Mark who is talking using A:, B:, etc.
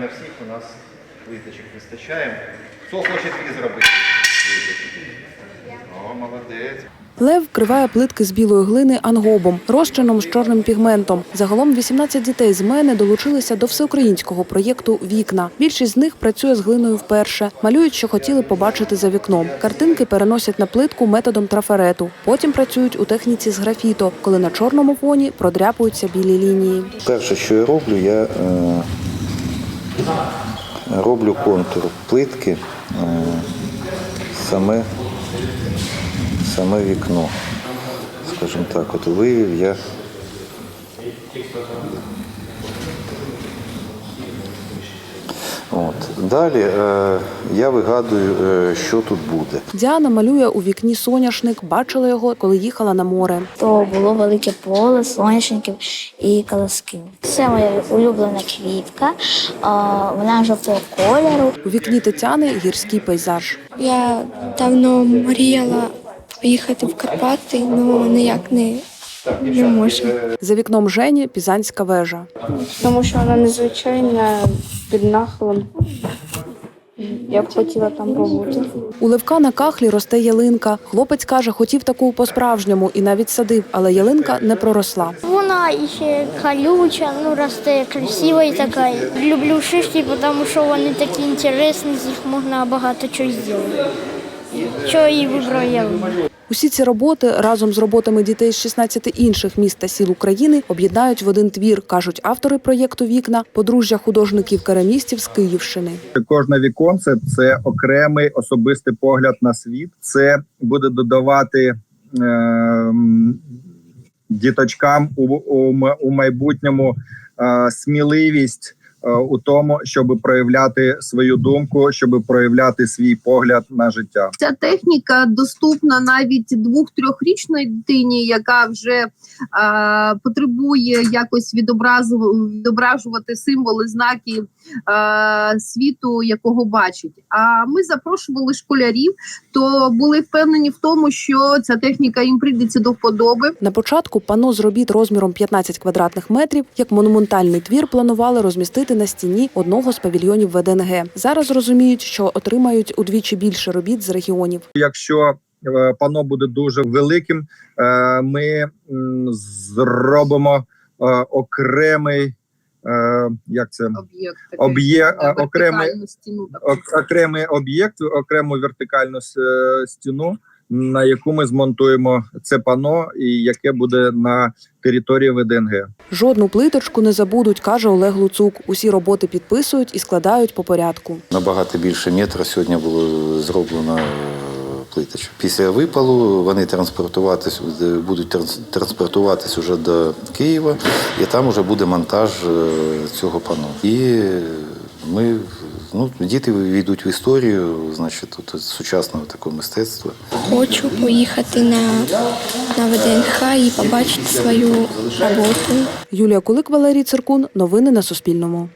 A: На всіх у нас плиточок вистачає. Хто хоче дві зробити? О, молодець.
B: Лев вкриває плитки з білої глини ангобом, розчином з чорним пігментом. Загалом 18 дітей з мене долучилися до всеукраїнського проєкту Вікна. Більшість з них працює з глиною вперше. Малюють, що хотіли побачити за вікном. Картинки переносять на плитку методом трафарету. Потім працюють у техніці з графіто, коли на чорному фоні продряпуються білі лінії.
C: Перше, що я роблю, я е, роблю контур плитки, е, саме, саме вікно. Скажімо так, от вивів я. От. Далі е, я вигадую, е, що тут буде.
B: Діана малює у вікні соняшник. Бачила його, коли їхала на море.
D: то було велике поле, соняшників і колосків. Це моя улюблена квітка, а, вона жовтого кольору.
B: У вікні Тетяни гірський пейзаж.
E: Я давно мріяла поїхати в Карпати, але ніяк не, не можу.
B: За вікном Жені Пізанська вежа.
F: Тому що вона незвичайна під нахилом. Я б хотіла там побути.
B: У Левка на кахлі росте ялинка. Хлопець каже, хотів таку по-справжньому і навіть садив, але ялинка не проросла.
G: Вона ще колюча, ну росте красива і така. Люблю шишки, тому що вони такі інтересні, з них можна багато чого зробити. Що і вибрав я.
B: Усі ці роботи разом з роботами дітей з 16 інших міст та сіл України об'єднають в один твір, кажуть автори проєкту Вікна, подружжя художників-керамістів з Київщини.
H: Кожне віконце це окремий особистий погляд на світ. Це буде додавати ем, діточкам у, у, у майбутньому е, сміливість е, у тому, щоб проявляти свою думку, щоб проявляти свій погляд на життя.
I: Ця техніка доступна навіть двох-трьохрічної дитині, яка вже е, потребує якось відобразу- відображувати символи, знаки е, світу, якого бачить. А ми запрошували школярів, то були впевнені в тому, що ця техніка їм прийдеться до вподоби.
B: На початку пано з робіт розміром 15 квадратних метрів як монументальний твір планували розмістити на стіні одного з павільйонів ВДНГ. Зараз розуміють, що отримають удвічі більше робіт з регіонів.
H: Якщо е, пано буде дуже великим, е, ми зробимо е, окремий. Як це
I: Об'єкт
H: Об'є- окремий-. Окремий об'єкт, окрему вертикальну стіну, на яку ми змонтуємо це пано, і яке буде на території ВДНГ.
B: Жодну плиточку не забудуть, каже Олег Луцук. Усі роботи підписують і складають по порядку.
C: Набагато більше метра сьогодні було зроблено е, плиточок. Після випалу вони транспортуватись будуть транс- транспортуватись уже до Києва, і там вже буде монтаж е, цього пано. І ми ну, діти війдуть в історію, значить, тут сучасного такого мистецтва.
E: Хочу поїхати на, на ВДНХ і побачити свою роботу.
B: Юлія Кулик, Валерій Циркун. Новини на Суспільному.